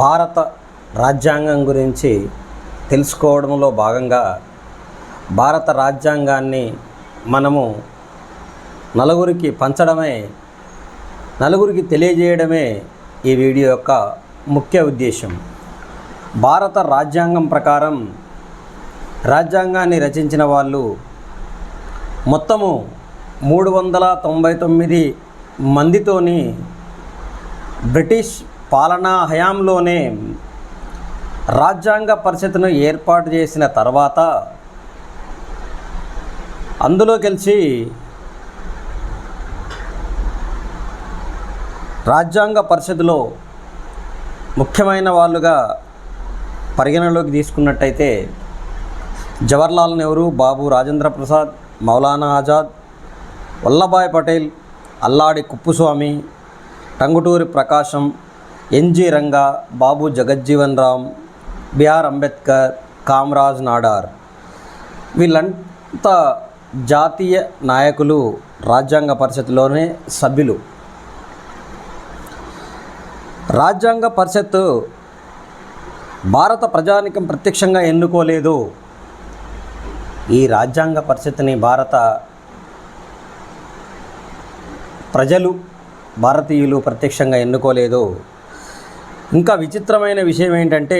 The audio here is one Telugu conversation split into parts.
భారత రాజ్యాంగం గురించి తెలుసుకోవడంలో భాగంగా భారత రాజ్యాంగాన్ని మనము నలుగురికి పంచడమే నలుగురికి తెలియజేయడమే ఈ వీడియో యొక్క ముఖ్య ఉద్దేశం. భారత రాజ్యాంగం ప్రకారం రాజ్యాంగాన్ని రచించిన వాళ్ళు మొత్తము మూడు వందల తొంభై తొమ్మిది మందితోని బ్రిటిష్ పాలనా హయాంలోనే రాజ్యాంగ పరిషత్ను ఏర్పాటు చేసిన తర్వాత అందులో గెలిచి రాజ్యాంగ పరిషత్లో ముఖ్యమైన వాళ్ళుగా పరిగణలోకి తీసుకున్నట్టయితే Jawaharlal Nehru Babu Rajendra Prasad Maulana Azad Vallabhbhai Patel Alladi Kuppuswami Tanguturi Prakasam N G Ranga Babu Jagjivan Ram B R Ambedkar Kamaraj Nadar. వీళ్ళంతా జాతీయ నాయకులు రాజ్యాంగ పరిషత్లోనే సభ్యులు. రాజ్యాంగ పరిషత్ భారత ప్రజానికం ప్రత్యక్షంగా ఎన్నుకోలేదు. ఈ రాజ్యాంగ పరిషత్ని భారత ప్రజలు భారతీయులు ప్రత్యక్షంగా ఎన్నుకోలేదు. ఇంకా విచిత్రమైన విషయం ఏంటంటే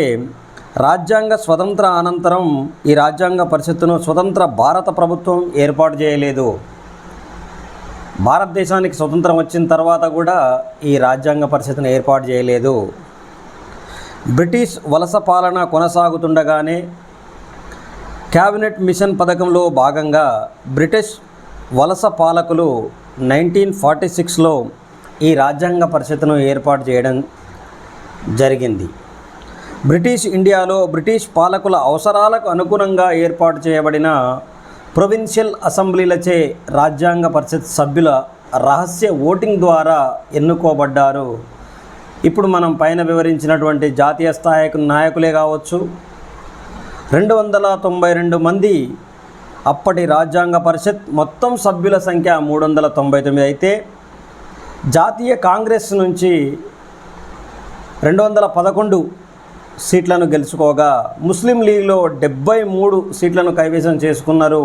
రాజ్యాంగ స్వతంత్ర అనంతరం ఈ రాజ్యాంగ పరిషత్తును స్వతంత్ర భారత ప్రభుత్వం ఏర్పాటు చేయలేదు. భారతదేశానికి స్వతంత్రం వచ్చిన తర్వాత కూడా ఈ రాజ్యాంగ పరిషత్తును ఏర్పాటు చేయలేదు. బ్రిటిష్ వలస పాలన కొనసాగుతుండగానే క్యాబినెట్ మిషన్ పథకంలో భాగంగా బ్రిటిష్ వలస పాలకులు నైన్టీన్ ఫార్టీ సిక్స్లో ఈ రాజ్యాంగ పరిషత్తును ఏర్పాటు చేయడం జరిగింది. బ్రిటిష్ ఇండియాలో బ్రిటిష్ పాలకుల అవసరాలకు అనుగుణంగా ఏర్పాటు చేయబడిన ప్రొవిన్షియల్ అసెంబ్లీలచే రాజ్యాంగ పరిషత్ సభ్యుల రహస్య ఓటింగ్ ద్వారా ఎన్నుకోబడ్డారు. ఇప్పుడు మనం పైన వివరించినటువంటి జాతీయ స్థాయి నాయకులే కావచ్చు. రెండు వందల తొంభై రెండు మంది అప్పటి రాజ్యాంగ పరిషత్ మొత్తం సభ్యుల సంఖ్య మూడు వందల తొంభై తొమ్మిది అయితే జాతీయ కాంగ్రెస్ నుంచి రెండు వందల పదకొండు సీట్లను గెలుచుకోగా ముస్లిం లీగ్లో డెబ్బై మూడు సీట్లను కైవసం చేసుకున్నారు.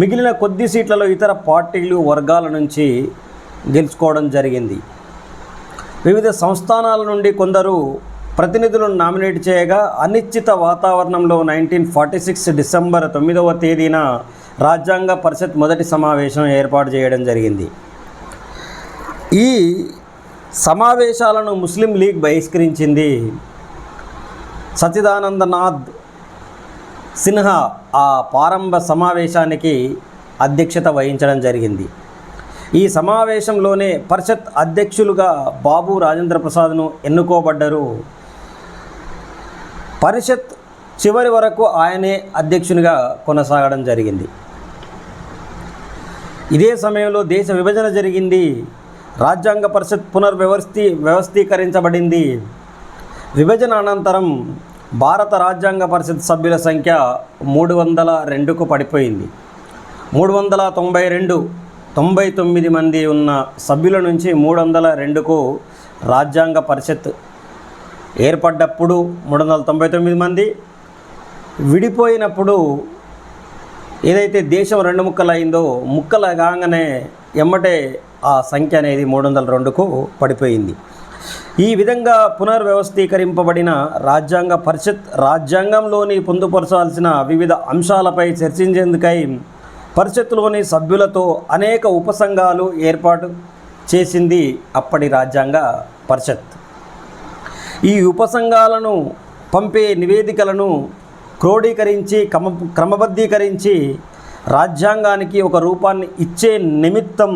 మిగిలిన కొద్ది సీట్లలో ఇతర పార్టీలు వర్గాల నుంచి గెలుచుకోవడం జరిగింది. వివిధ సంస్థానాల నుండి కొందరు ప్రతినిధులను నామినేట్ చేయగా అనిశ్చిత వాతావరణంలో నైన్టీన్ ఫార్టీ సిక్స్ డిసెంబర్ తొమ్మిదవ తేదీన రాజ్యాంగ పరిషత్ మొదటి సమావేశం ఏర్పాటు చేయడం జరిగింది. ఈ సమావేశాలను ముస్లిం లీగ్ బహిష్కరించింది. సచిదానందనాథ్ సిన్హా ఆ ప్రారంభ సమావేశానికి అధ్యక్షత వహించడం జరిగింది. ఈ సమావేశంలోనే పరిషత్ అధ్యక్షులుగా బాబు రాజేంద్ర ప్రసాద్ను ఎన్నుకోబడ్డారు. పరిషత్ చివరి వరకు ఆయనే అధ్యక్షునిగా కొనసాగడం జరిగింది. ఇదే సమయంలో దేశ విభజన జరిగింది. రాజ్యాంగ పరిషత్ పునర్వ్యవస్థీ వ్యవస్థీకరించబడింది. విభజన అనంతరం భారత రాజ్యాంగ పరిషత్ సభ్యుల సంఖ్య మూడు వందల రెండుకు పడిపోయింది. మూడు వందల తొంభై రెండు తొంభై తొమ్మిది మంది ఉన్న సభ్యుల నుంచి మూడు వందల రెండుకు రాజ్యాంగ పరిషత్ ఏర్పడ్డప్పుడు మూడు వందల తొంభై తొమ్మిది మంది విడిపోయినప్పుడు ఏదైతే దేశం రెండు ముక్కలు అయిందో ముక్కలు కాగానే ఎమ్మటే ఆ సంఖ్య అనేది మూడు వందల రెండుకు పడిపోయింది. ఈ విధంగా పునర్వ్యవస్థీకరింపబడిన రాజ్యాంగ పరిషత్ రాజ్యాంగంలోని పొందుపరచాల్సిన వివిధ అంశాలపై చర్చించేందుకై పరిషత్తులోని సభ్యులతో అనేక ఉపసంఘాలు ఏర్పాటు చేసింది అప్పటి రాజ్యాంగ పరిషత్. ఈ ఉపసంఘాలను పంపే నివేదికలను క్రోడీకరించి క్రమ క్రమబద్ధీకరించి రాజ్యాంగానికి ఒక రూపాన్ని ఇచ్చే నిమిత్తం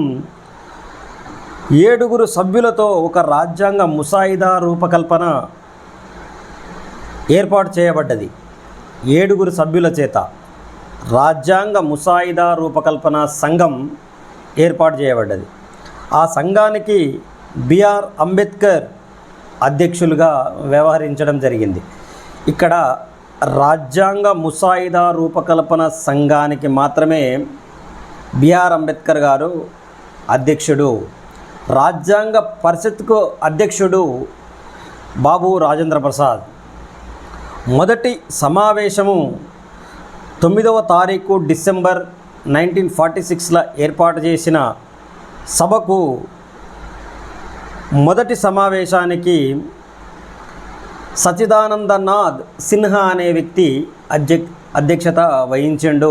ఏడుగురు సభ్యులతో ఒక రాజ్యాంగ ముసాయిదా రూపకల్పన ఏర్పాటు చేయబడ్డది. ఏడుగురు సభ్యుల చేత రాజ్యాంగ ముసాయిదా రూపకల్పన సంఘం ఏర్పాటు చేయబడ్డది. ఆ సంఘానికి బిఆర్ అంబేద్కర్ అధ్యక్షులుగా వ్యవహరించడం జరిగింది. ఇక్కడ రాజ్యాంగ ముసాయిదా రూపకల్పన సంఘానికి మాత్రమే బిఆర్ అంబేద్కర్ గారు అధ్యక్షుడు. రాజ్యాంగ పరిషత్కు అధ్యక్షుడు బాబు రాజేంద్ర ప్రసాద్. మొదటి సమావేశము తొమ్మిదవ తారీఖు డిసెంబర్ నైన్టీన్ ఫార్టీ సిక్స్లో ఏర్పాటు చేసిన సభకు మొదటి సమావేశానికి సచిదానందనాథ్ సిన్హా అనే వ్యక్తి అధ్య అధ్యక్షత వహించిండు.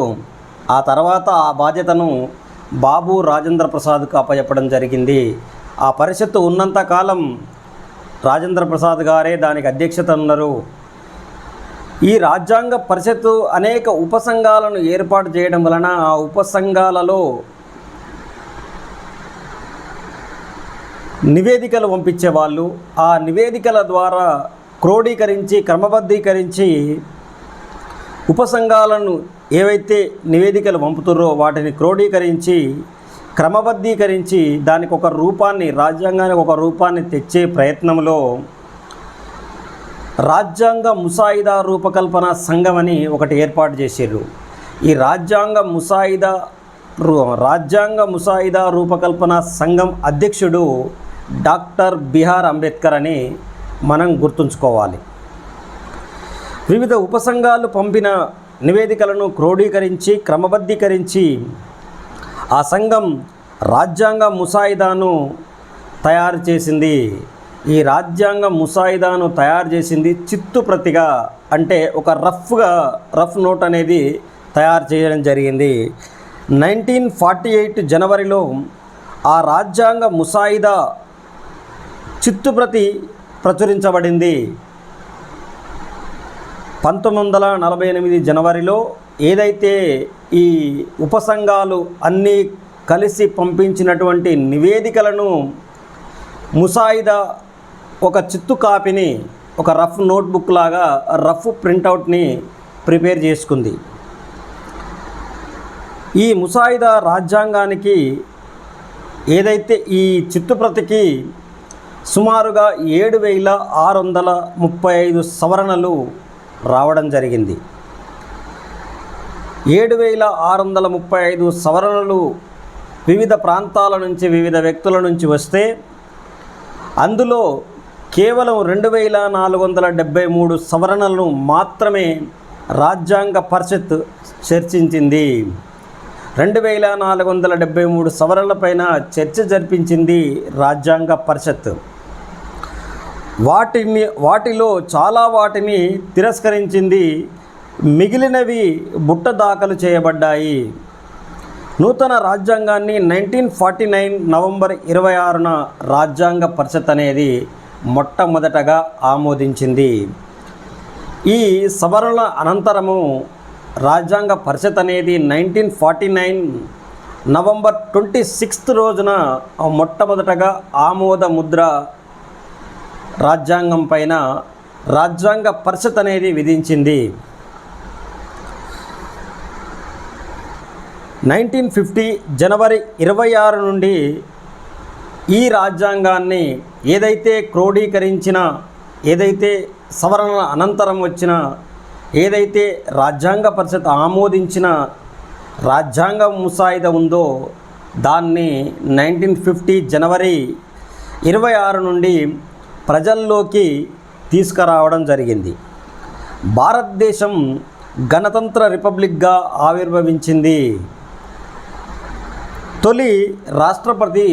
ఆ తర్వాత ఆ బాధ్యతను బాబు రాజేంద్ర ప్రసాద్కు అప్పచెప్పడం జరిగింది. ఆ పరిషత్తు ఉన్నంతకాలం రాజేంద్ర ప్రసాద్ గారే దానికి అధ్యక్షత ఉన్నారు. ఈ రాజ్యాంగ పరిషత్తు అనేక ఉపసంఘాలను ఏర్పాటు చేయడం వలన ఆ ఉపసంఘాలలో నివేదికలు పంపించేవాళ్ళు. ఆ నివేదికల ద్వారా క్రోడీకరించి క్రమబద్ధీకరించి ఉపసంఘాలను ఏవైతే నివేదికలు పంపుతుర్రో వాటిని క్రోడీకరించి క్రమబద్ధీకరించి దానికి ఒక రూపాన్ని రాజ్యాంగానికి ఒక రూపాన్ని తెచ్చే ప్రయత్నంలో రాజ్యాంగ ముసాయిదా రూపకల్పన సంఘం అని ఒకటి ఏర్పాటు చేశారు ఈ రాజ్యాంగ ముసాయిదా రూ- రాజ్యాంగ ముసాయిదా రూపకల్పన సంఘం అధ్యక్షుడు డాక్టర్ బిహార్ అంబేద్కర్ అని మనం గుర్తుంచుకోవాలి. వివిధ ఉపసంఘాలు పంపిన నివేదికలను క్రోడీకరించి క్రమబద్ధీకరించి ఆ సంఘం రాజ్యాంగ ముసాయిదాను తయారు చేసింది. ఈ రాజ్యాంగ ముసాయిదాను తయారు చేసింది చిత్తు ప్రతిగా అంటే ఒక రఫ్గా రఫ్ నోట్ అనేది తయారు చేయడం జరిగింది. నైన్టీన్ ఫార్టీ ఎయిట్ జనవరిలో ఆ రాజ్యాంగ ముసాయిదా చిత్తుప్రతి ప్రచురించబడింది. పంతొమ్మిది వందల నలభై ఎనిమిది జనవరిలో ఏదైతే ఈ ఉపసంఘాలు అన్నీ కలిసి పంపించినటువంటి నివేదికలను ముసాయిదా ఒక చిత్తు కాపీని ఒక రఫ్ నోట్బుక్ లాగా రఫ్ ప్రింటౌట్ని ప్రిపేర్ చేసుకుంది. ఈ ముసాయిదా రాజ్యాంగానికి ఏదైతే ఈ చిత్తుప్రతికి సుమారుగా ఏడు వేల ఆరు వందల ముప్పై ఐదు సవరణలు రావడం జరిగింది. ఏడు వేల ఆరు వందల ముప్పై ఐదు సవరణలు వివిధ ప్రాంతాల నుంచి వివిధ వ్యక్తుల నుంచి వస్తే అందులో కేవలం రెండు వేల నాలుగు వందల డెబ్బై మూడు సవరణలను మాత్రమే రాజ్యాంగ పరిషత్ చర్చించింది. రెండు వేల నాలుగు వందల డెబ్బై మూడు సవరణలపైన చర్చ జరిపించింది రాజ్యాంగ పరిషత్. వాటిని వాటిలో చాలా వాటిని తిరస్కరించింది మిగిలినవి బుట్ట దాఖలు చేయబడ్డాయి. నూతన రాజ్యాంగాన్ని నైన్టీన్ ఫార్టీ నైన్ నవంబర్ ఇరవై ఆరున రాజ్యాంగ పరిషత్ అనేది మొట్టమొదటగా ఆమోదించింది. ఈ సవరణల అనంతరము రాజ్యాంగ పరిషత్ అనేది nineteen forty nine November twenty sixth రోజున మొట్టమొదటగా ఆమోద ముద్ర రాజ్యాంగం పైన రాజ్యాంగ పరిషత్ అనేది విధించింది. నైన్టీన్ ఫిఫ్టీ జనవరి ఇరవై ఆరు నుండి ఈ రాజ్యాంగాన్ని ఏదైతే క్రోడీకరించిన ఏదైతే సవరణల అనంతరం వచ్చిన ఏదైతే రాజ్యాంగ పరిషత్ ఆమోదించిన రాజ్యాంగ ముసాయిదా ఉందో దాన్ని నైన్టీన్ ఫిఫ్టీ జనవరి ఇరవై ఆరు నుండి ప్రజల్లోకి తీసుకురావడం జరిగింది. భారతదేశం గణతంత్ర రిపబ్లిక్గా ఆవిర్భవించింది. తొలి రాష్ట్రపతి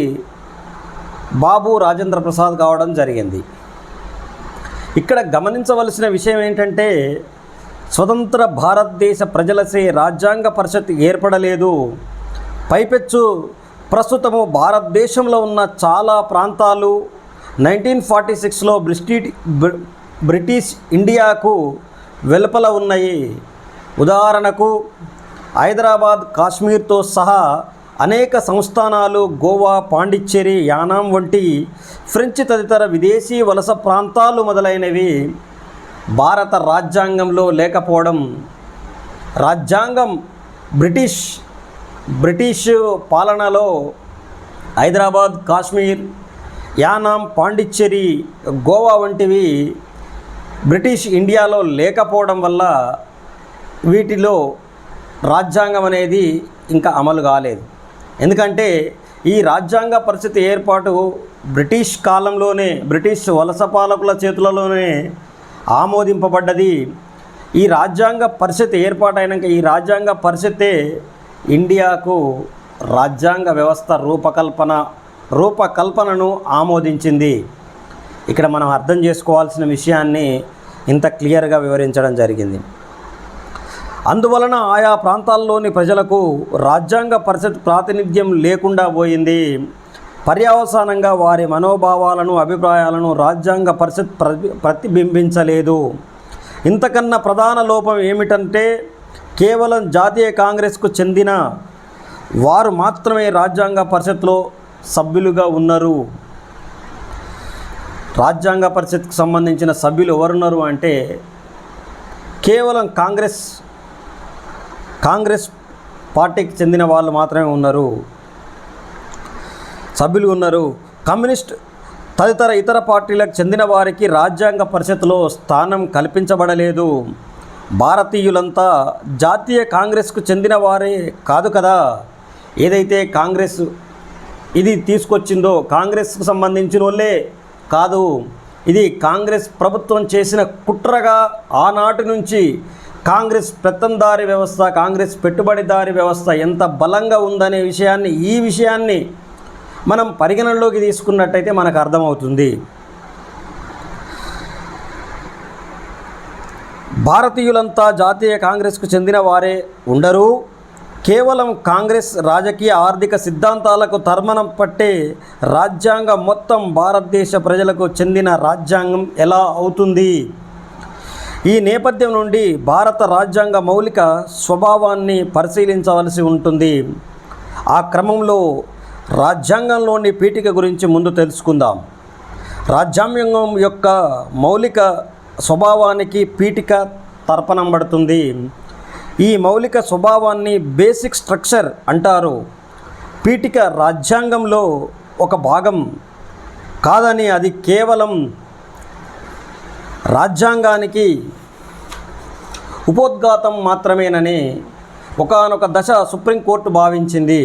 బాబు రాజేంద్ర ప్రసాద్ కావడం జరిగింది. ఇక్కడ గమనించవలసిన విషయం ఏంటంటే స్వతంత్ర భారతదేశ ప్రజలసే రాజ్యాంగ పరిషత్ ఏర్పడలేదు. పైపెచ్చు ప్రస్తుతము భారతదేశంలో ఉన్న చాలా ప్రాంతాలు నైన్టీన్ ఫార్టీ సిక్స్లో బ్రిస్టిట్ బ్రిటిష్ ఇండియాకు వెలుపల ఉన్నాయి ఉదాహరణకు హైదరాబాద్ కాశ్మీర్తో సహా అనేక సంస్థానాలు గోవా పాండిచ్చేరి యానాం వంటి ఫ్రెంచ్ తదితర విదేశీ వలస ప్రాంతాలు మొదలైనవి భారత రాజ్యాంగంలో లేకపోవడం రాజ్యాంగం బ్రిటిష్ బ్రిటిష్ పాలనలో హైదరాబాద్ కాశ్మీర్ యానాం పాండిచ్చేరి గోవా వంటివి బ్రిటిష్ ఇండియాలో లేకపోవడం వల్ల వీటిలో రాజ్యాంగం అనేది ఇంకా అమలు కాలేదు. ఎందుకంటే ఈ రాజ్యాంగ పరిస్థితి ఏర్పాటు బ్రిటిష్ కాలంలోనే బ్రిటిష్ వలస పాలకుల చేతులలోనే ఆమోదింపబడ్డది. ఈ రాజ్యాంగ పరిస్థితి ఏర్పాటైనాక ఈ రాజ్యాంగ పరిస్థితే ఇండియాకు రాజ్యాంగ వ్యవస్థ రూపకల్పన రూపకల్పనను ఆమోదించింది. ఇక్కడ మనం అర్థం చేసుకోవాల్సిన విషయాన్ని ఇంత క్లియర్గా వివరించడం జరిగింది. అందువలన ఆయా ప్రాంతాల్లోని ప్రజలకు రాజ్యాంగ పరిషత్ ప్రాతినిధ్యం లేకుండా పోయింది. పర్యవసానంగా వారి మనోభావాలను అభిప్రాయాలను రాజ్యాంగ పరిషత్ ప్రతి ప్రతిబింబించలేదు. ఇంతకన్నా ప్రధాన లోపం ఏమిటంటే కేవలం జాతీయ కాంగ్రెస్కు చెందిన వారు మాత్రమే రాజ్యాంగ పరిషత్లో సభ్యులుగా ఉన్నారు. రాజ్యాంగ పరిషత్కు సంబంధించిన సభ్యులు ఎవరున్నారు అంటే కేవలం కాంగ్రెస్ కాంగ్రెస్ పార్టీకి చెందిన వాళ్ళు మాత్రమే ఉన్నారు. సభ్యులు ఉన్నారు. కమ్యూనిస్ట్ తదితర ఇతర పార్టీలకు చెందిన వారికి రాజ్యాంగ పరిషత్లో స్థానం కల్పించబడలేదు. భారతీయులంతా జాతీయ కాంగ్రెస్కు చెందిన వారే కాదు కదా. ఏదైతే కాంగ్రెస్ ఇది తీసుకొచ్చిందో కాంగ్రెస్కు సంబంధించిన వాళ్ళే కాదు. ఇది కాంగ్రెస్ ప్రభుత్వం చేసిన కుట్రగా ఆనాటి నుంచి కాంగ్రెస్ పెత్తందారి వ్యవస్థ కాంగ్రెస్ పెట్టుబడిదారి వ్యవస్థ ఎంత బలంగా ఉందనే విషయాన్ని ఈ విషయాన్ని మనం పరిగణనలోకి తీసుకున్నట్టయితే మనకు అర్థమవుతుంది. భారతీయులంతా జాతీయ కాంగ్రెస్కు చెందిన వారే ఉండరు. కేవలం కాంగ్రెస్ రాజకీయ ఆర్థిక సిద్ధాంతాలకు తర్మణం పట్టే రాజ్యాంగం మొత్తం భారతదేశ ప్రజలకు చెందిన రాజ్యాంగం ఎలా అవుతుంది? ఈ నేపథ్యం నుండి భారత రాజ్యాంగ మౌలిక స్వభావాన్ని పరిశీలించవలసి ఉంటుంది. ఆ క్రమంలో రాజ్యాంగంలోని పీఠిక గురించి ముందు తెలుసుకుందాం. రాజ్యాంగం యొక్క మౌలిక స్వభావానికి పీఠిక తర్పణం పడుతుంది. ఈ మౌలిక స్వభావాన్ని బేసిక్ స్ట్రక్చర్ అంటారు. పీఠిక రాజ్యాంగంలో ఒక భాగం కాదని అది కేవలం రాజ్యాంగానికి ఉపోద్ఘాతం మాత్రమేనని ఒకానొక దశ సుప్రీంకోర్టు భావించింది.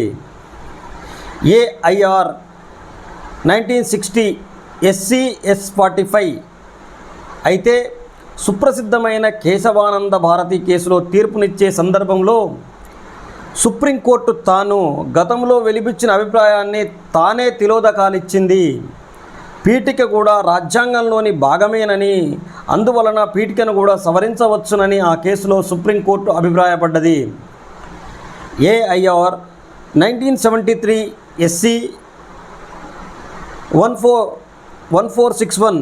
AIR nineteen sixty SC S forty five అయితే సుప్రసిద్ధమైన కేశవానంద భారతి కేసులో తీర్పునిచ్చే సందర్భంలో సుప్రీంకోర్టు తాను గతంలో వెలిపించిన అభిప్రాయాన్ని తానే తిలోదకాలిచ్చింది. పీఠిక కూడా రాజ్యాంగంలోని భాగమేనని అందువలన పీఠికను కూడా సవరించవచ్చునని ఆ కేసులో supreme court అభిప్రాయపడ్డది. AIR nineteen seventy three SC one four one four six one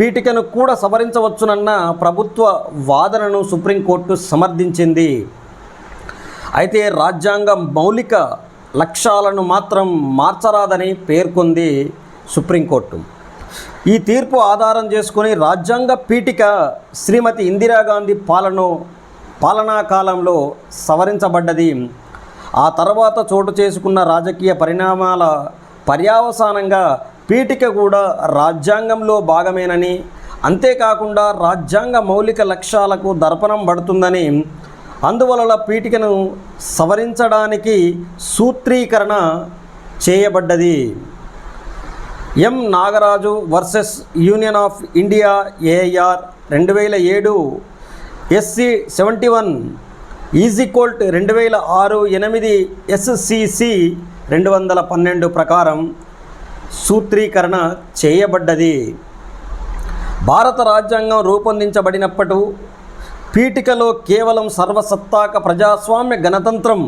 పీఠికను కూడా సవరించవచ్చునన్న ప్రభుత్వ వాదనను సుప్రీంకోర్టు సమర్థించింది. అయితే రాజ్యాంగ మౌలిక లక్ష్యాలను మాత్రం మార్చరాదని పేర్కొంది సుప్రీంకోర్టు. ఈ తీర్పు ఆధారం చేసుకుని రాజ్యాంగ పీఠిక శ్రీమతి ఇందిరాగాంధీ పాలన పాలనా కాలంలో సవరించబడ్డది. ఆ తర్వాత చోటు చేసుకున్న రాజకీయ పరిణామాల పర్యావసానంగా పీఠిక కూడా రాజ్యాంగంలో భాగమేనని అంతేకాకుండా రాజ్యాంగ మౌలిక లక్ష్యాలకు దర్పణం పడుతుందని అందువలన పీఠికను సవరించడానికి సూత్రీకరణ చేయబడ్డది. M. Nagaraju versus union of India AIR రెండు వేల ఏడు ఎస్సి సెవెంటీ వన్ ఈజీకోల్ట్ రెండు వేల ఆరు ఎనిమిది ఎస్సిసి రెండు వందల పన్నెండు ప్రకారం సూత్రీకరణ చేయబడ్డది. భారత రాజ్యాంగం రూపొందించబడినప్పుడు పీఠికలో కేవలం సర్వసత్తాక ప్రజాస్వామ్య గణతంత్రం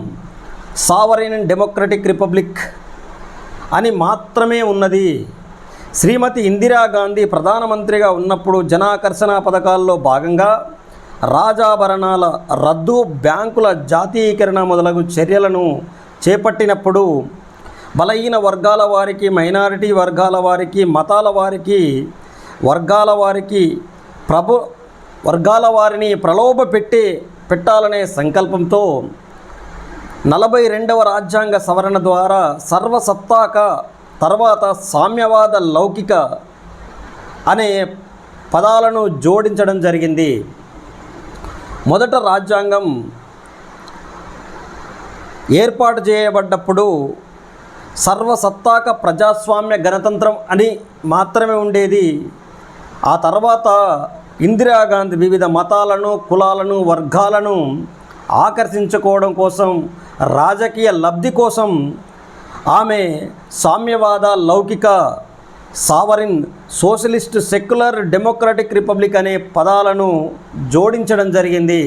సావరైన్ డెమోక్రటిక్ రిపబ్లిక్ అని మాత్రమే ఉన్నది. శ్రీమతి ఇందిరాగాంధీ ప్రధానమంత్రిగా ఉన్నప్పుడు జనాకర్షణ పథకాల్లో భాగంగా రాజాభరణాల రద్దు బ్యాంకుల జాతీయీకరణ మొదలగు చర్యలను చేపట్టినప్పుడు బలహీన వర్గాల వారికి మైనారిటీ వర్గాల వారికి మతాల వారికి వర్గాల వారికి ప్రభు వర్గాల వారిని ప్రలోభ పెట్టి పెట్టాలనే సంకల్పంతో నలభై రెండవ రాజ్యాంగ సవరణ ద్వారా సర్వసత్తాక తర్వాత సామ్యవాద లౌకిక అనే పదాలను జోడించడం జరిగింది. మొదట రాజ్యాంగం ఏర్పాటు చేయబడ్డప్పుడు సర్వసత్తాక ప్రజాస్వామ్య గణతంత్రం అని మాత్రమే ఉండేది. ఆ తర్వాత ఇందిరాగాంధీ వివిధ మతాలను కులాలను వర్గాలను ఆకర్షించుకోవడం కోసం రాజకీయ లబ్ధి కోసం ఆమె సామ్యవాద లౌకిక sovereign socialist secular democratic republic అనే పదాలను జోడించడం జరిగింది.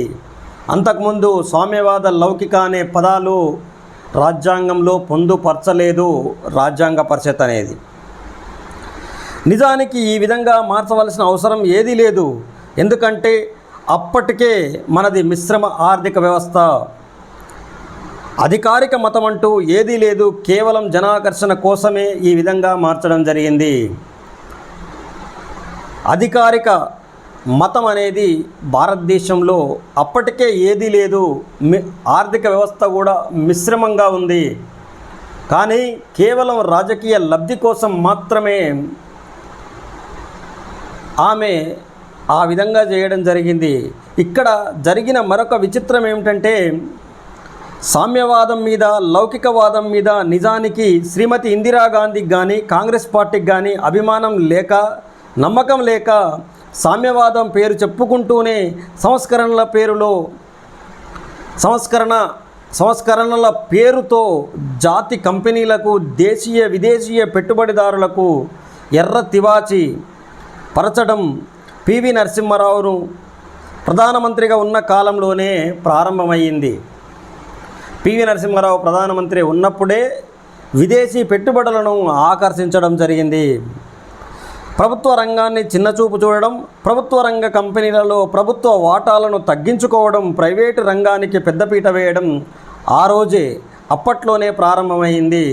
అంతకుముందు సామ్యవాద లౌకిక అనే పదాలు రాజ్యాంగంలో పొందుపరచలేదు రాజ్యాంగ పరిషత్ అనేది. నిజానికి ఈ విధంగా మార్చవలసిన అవసరం ఏదీ లేదు. ఎందుకంటే అప్పటికే మనది మిశ్రమ ఆర్థిక వ్యవస్థ. అధికారిక మతం అంటూ ఏదీ లేదు. కేవలం జనాకర్షణ కోసమే ఈ విధంగా మార్చడం జరిగింది. అధికారిక మతం అనేది భారతదేశంలో అప్పటికే ఏదీ లేదు. మి ఆర్థిక వ్యవస్థ కూడా మిశ్రమంగా ఉంది. కానీ కేవలం రాజకీయ లబ్ధి కోసం మాత్రమే ఆమె ఆ విధంగా చేయడం జరిగింది. ఇక్కడ జరిగిన మరొక విచిత్రం ఏమిటంటే సామ్యవాదం మీద లౌకికవాదం మీద నిజానికి శ్రీమతి ఇందిరాగాంధీకి కానీ కాంగ్రెస్ పార్టీకి కానీ అభిమానం లేక నమ్మకం లేక సామ్యవాదం పేరు చెప్పుకుంటూనే సంస్కరణల పేరులో సంస్కరణ సంస్కరణల పేరుతో జాతి కంపెనీలకు దేశీయ విదేశీయ పెట్టుబడిదారులకు ఎర్ర తివాచి పరచడం పివి నరసింహారావును ప్రధానమంత్రిగా ఉన్న కాలంలోనే ప్రారంభమైంది. పివి నరసింహారావు ప్రధానమంత్రి ఉన్నప్పుడే విదేశీ పెట్టుబడులను ఆకర్షించడం జరిగింది. ప్రభుత్వ రంగాన్ని చిన్నచూపు చూడడం ప్రభుత్వ రంగ కంపెనీలలో ప్రభుత్వ వాటాలను తగ్గించుకోవడం ప్రైవేటు రంగానికి పెద్దపీట వేయడం ఆ రోజే అప్పట్లోనే ప్రారంభమైంది.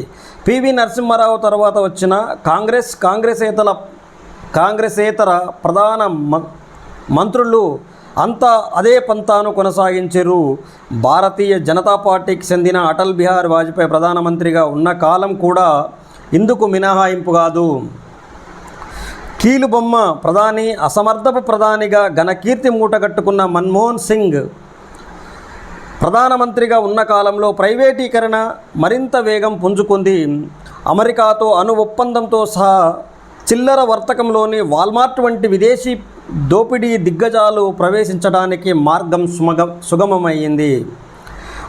పివి నరసింహారావు తర్వాత వచ్చిన కాంగ్రెస్ కాంగ్రెసేతల కాంగ్రెసేతర ప్రధాన మంత్రులు అంతా అదే పంతాను కొనసాగించారు. భారతీయ జనతా పార్టీకి చెందిన అటల్ బిహారీ వాజ్పేయి ప్రధానమంత్రిగా ఉన్న కాలం కూడా ఇందుకు మినహాయింపు కాదు. కీలుబొమ్మ ప్రధాని అసమర్థపు ప్రధానిగా ఘనకీర్తి మూటగట్టుకున్న మన్మోహన్ సింగ్ ప్రధానమంత్రిగా ఉన్న కాలంలో ప్రైవేటీకరణ మరింత వేగం పుంజుకుంది. అమెరికాతో అణు ఒప్పందంతో సహా చిల్లర వర్తకంలోని వాల్మార్ట్ వంటి విదేశీ దోపిడీ దిగ్గజాలు ప్రవేశించడానికి మార్గం సుమగ సుగమమైంది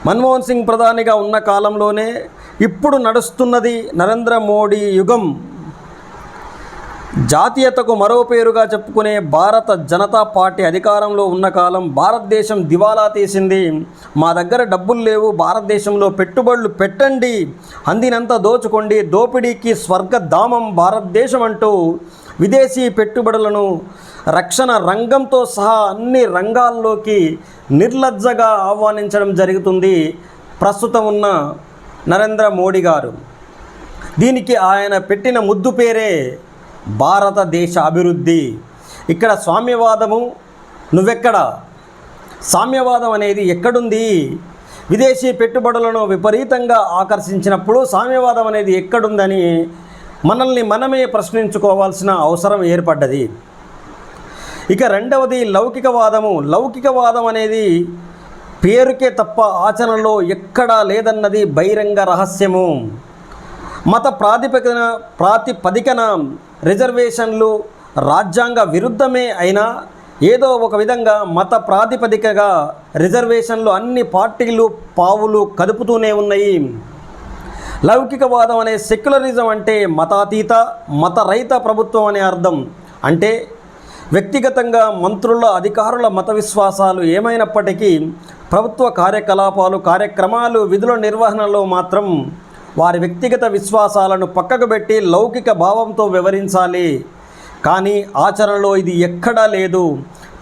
మన్మోహన్ సింగ్ ప్రధానిగా ఉన్న కాలంలోనే ఇప్పుడు నడుస్తున్నది నరేంద్ర మోడీ యుగం. జాతీయతకు మరో పేరుగా చెప్పుకునే భారత జనతా పార్టీ అధికారంలో ఉన్న కాలం భారతదేశం దివాలా తీసింది. మా దగ్గర డబ్బులు లేవు భారతదేశంలో పెట్టుబడులు పెట్టండి. అందినంత దోచుకోండి దోపిడీకి స్వర్గధామం భారతదేశం అంటూ విదేశీ పెట్టుబడులను రక్షణ రంగంతో సహా అన్ని రంగాల్లోకి నిర్లజ్జగా ఆహ్వానించడం జరుగుతుంది. ప్రస్తుతం ఉన్న నరేంద్ర మోడీ గారు. దీనికి ఆయన పెట్టిన ముద్దు పేరే భారతదేశ అభివృద్ధి. ఇక్కడ సామ్యవాదము నువ్వెక్కడ? సామ్యవాదం అనేది ఎక్కడుంది? విదేశీ పెట్టుబడులను విపరీతంగా ఆకర్షించినప్పుడు సామ్యవాదం అనేది ఎక్కడుందని మనల్ని మనమే ప్రశ్నించుకోవాల్సిన అవసరం ఏర్పడ్డది. ఇక రెండవది లౌకికవాదము. లౌకికవాదం అనేది పేరుకే తప్ప ఆచరణలో ఎక్కడా లేదన్నది బహిరంగ రహస్యము. మత ప్రాతిపదికన ప్రాతిపదికన రిజర్వేషన్లు రాజ్యాంగ విరుద్ధమే అయినా ఏదో ఒక విధంగా మత ప్రాతిపదికగా రిజర్వేషన్లు అన్ని పార్టీలు పావులు కదుపుతూనే ఉన్నాయి. లౌకికవాదం అనే సెక్యులరిజం అంటే మతాతీత మతరహిత ప్రభుత్వం అనే అర్థం. అంటే వ్యక్తిగతంగా మంత్రుల అధికారుల మత విశ్వాసాలు ఏమైనప్పటికీ ప్రభుత్వ కార్యకలాపాలు కార్యక్రమాలు విధుల నిర్వహణలో మాత్రం వారి వ్యక్తిగత విశ్వాసాలను పక్కకు పెట్టి లౌకిక భావంతో వివరించాలి. కానీ ఆచరణలో ఇది ఎక్కడా లేదు.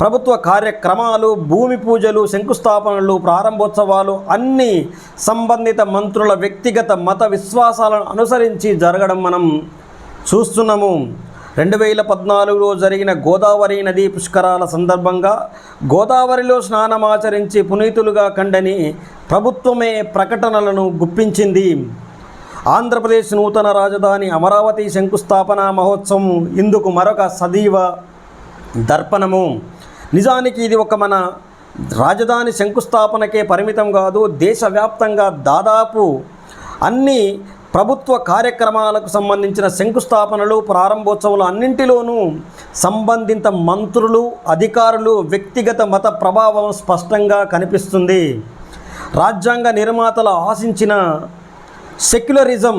ప్రభుత్వ కార్యక్రమాలు భూమి పూజలు శంకుస్థాపనలు ప్రారంభోత్సవాలు అన్నీ సంబంధిత మంత్రుల వ్యక్తిగత మత విశ్వాసాలను అనుసరించి జరగడం మనం చూస్తున్నాము. రెండు వేల పద్నాలుగులో జరిగిన గోదావరి నదీ పుష్కరాల సందర్భంగా గోదావరిలో స్నానమాచరించి పునీతులుగా కండని ప్రభుత్వమే ప్రకటనలను గుప్పించింది. ఆంధ్రప్రదేశ్ నూతన రాజధాని అమరావతి శంకుస్థాపన మహోత్సవం ఇందుకు మరొక సజీవ దర్పణము. నిజానికి ఇది ఒక మన రాజధాని శంకుస్థాపనకే పరిమితం కాదు దేశవ్యాప్తంగా దాదాపు అన్ని ప్రభుత్వ కార్యక్రమాలకు సంబంధించిన శంకుస్థాపనలు ప్రారంభోత్సవాలు అన్నింటిలోనూ సంబంధిత మంత్రులు అధికారులు వ్యక్తిగత మత ప్రభావం స్పష్టంగా కనిపిస్తుంది. రాజ్యాంగ నిర్మాతలు ఆశించిన సెక్యులరిజం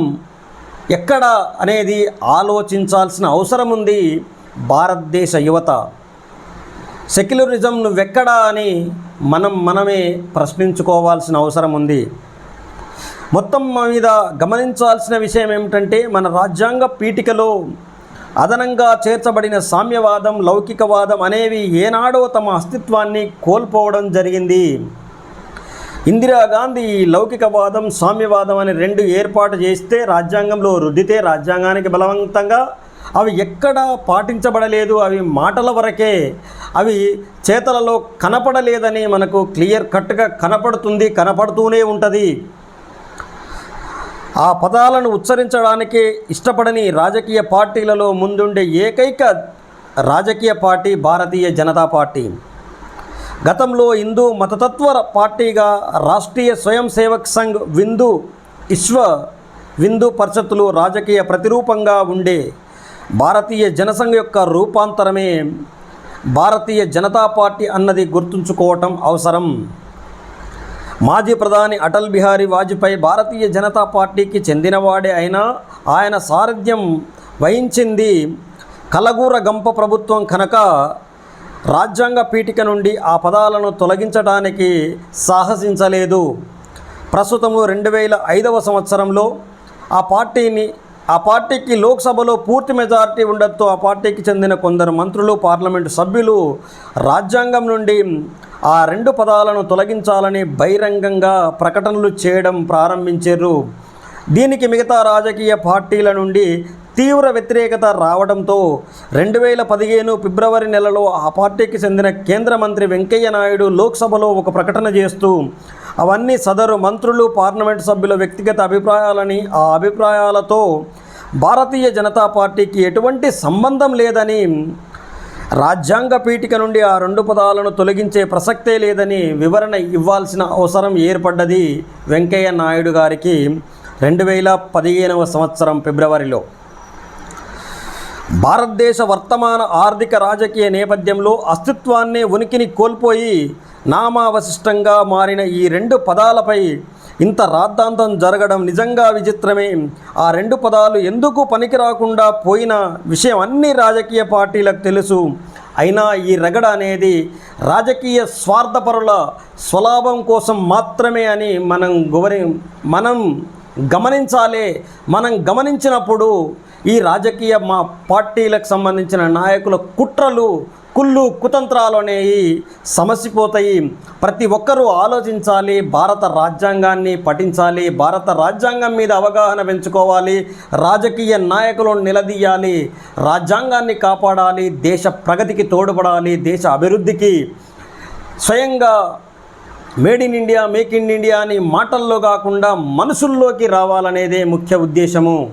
ఎక్కడ అనేది ఆలోచించాల్సిన అవసరం ఉంది భారతదేశ యువత. సెక్యులరిజం నువ్వెక్కడా అని మనం మనమే ప్రశ్నించుకోవాల్సిన అవసరం ఉంది. మొత్తం మీద గమనించాల్సిన విషయం ఏమిటంటే మన రాజ్యాంగ పీఠికలో అదనంగా చేర్చబడిన సామ్యవాదం లౌకికవాదం అనేవి ఏనాడో తమ అస్తిత్వాన్ని కోల్పోవడం జరిగింది. ఇందిరాగాంధీ లౌకికవాదం సామ్యవాదం అని రెండు ఏర్పాటు చేస్తే రాజ్యాంగంలో రుద్దితే రాజ్యాంగానికి బలవంతంగా. అవి ఎక్కడ పాటించబడలేదు. అవి మాటల వరకే. అవి చేతలలో కనపడలేదని మనకు క్లియర్ కట్గా కనపడుతుంది కనపడుతూనే ఉంటుంది. ఆ పదాలను ఉచ్చరించడానికి ఇష్టపడని రాజకీయ పార్టీలలో ముందుండే ఏకైక రాజకీయ పార్టీ భారతీయ జనతా పార్టీ. గతంలో హిందూ మతతత్వ పార్టీగా రాష్ట్రీయ స్వయం సేవక్ సంఘ్ విందు విశ్వ విందు పరిషత్తులు రాజకీయ ప్రతిరూపంగా ఉండే భారతీయ జనసంఘ్ యొక్క రూపాంతరమే భారతీయ జనతా పార్టీ అన్నది గుర్తుంచుకోవటం అవసరం. మాజీ ప్రధాని అటల్ బిహారీ వాజ్పేయి భారతీయ జనతా పార్టీకి చెందినవాడే అయినా ఆయన సారథ్యం వహించింది కలగూర గంప ప్రభుత్వం కనుక రాజ్యాంగ పీఠిక నుండి ఆ పదాలను తొలగించడానికి సాహసించలేదు. ప్రస్తుతము రెండు వేల ఐదవ సంవత్సరంలో ఆ పార్టీని ఆ పార్టీకి లోక్సభలో పూర్తి మెజారిటీ ఉండడంతో ఆ పార్టీకి చెందిన కొందరు మంత్రులు పార్లమెంటు సభ్యులు రాజ్యాంగం నుండి ఆ రెండు పదాలను తొలగించాలని బహిరంగంగా ప్రకటనలు చేయడం ప్రారంభించారు. దీనికి మిగతా రాజకీయ పార్టీల నుండి తీవ్ర వ్యతిరేకత రావడంతో రెండు వేల పదిహేను ఫిబ్రవరి నెలలో ఆ పార్టీకి చెందిన కేంద్ర మంత్రి వెంకయ్య నాయుడు లోక్సభలో ఒక ప్రకటన చేస్తూ అవన్నీ సదరు మంత్రులు పార్లమెంట్ సభ్యుల వ్యక్తిగత అభిప్రాయాలని ఆ అభిప్రాయాలతో భారతీయ జనతా పార్టీకి ఎటువంటి సంబంధం లేదని రాజ్యాంగ పీఠిక నుండి ఆ రెండు పదాలను తొలగించే ప్రసక్తే లేదని వివరణ ఇవ్వాల్సిన అవసరం ఏర్పడ్డది వెంకయ్య నాయుడు గారికి రెండు వేల పదిహేనవ సంవత్సరం ఫిబ్రవరిలో. భారతదేశ వర్తమాన ఆర్థిక రాజకీయ నేపథ్యంలో అస్తిత్వాన్నే ఉనికిని కోల్పోయి నామావశిష్టంగా మారిన ఈ రెండు పదాలపై ఇంత రాద్ధాంతం జరగడం నిజంగా విచిత్రమే. ఆ రెండు పదాలు ఎందుకు పనికి రాకుండా పోయిన విషయం అన్ని రాజకీయ పార్టీలకు తెలుసు. అయినా ఈ రగడ అనేది రాజకీయ స్వార్థపరుల స్వలాభం కోసం మాత్రమే అని మనం గువరి మనం గమనించాలి. మనం గమనించినప్పుడు ఈ రాజకీయ మా పార్టీలకు సంబంధించిన నాయకుల కుట్రలు కుళ్ళు కుతంత్రాలు అనేవి సమసిపోతాయి. ప్రతి ఒక్కరూ ఆలోచించాలి భారత రాజ్యాంగాన్ని పఠించాలి భారత రాజ్యాంగం మీద అవగాహన పెంచుకోవాలి రాజకీయ నాయకులను నిలదీయాలి రాజ్యాంగాన్ని కాపాడాలి దేశ ప్రగతికి తోడ్పడాలి దేశ అభివృద్ధికి స్వయంగా made in India make in India అని మాటల్లో కాకుండా మనసుల్లోకి రావాలనేదే ముఖ్య ఉద్దేశము.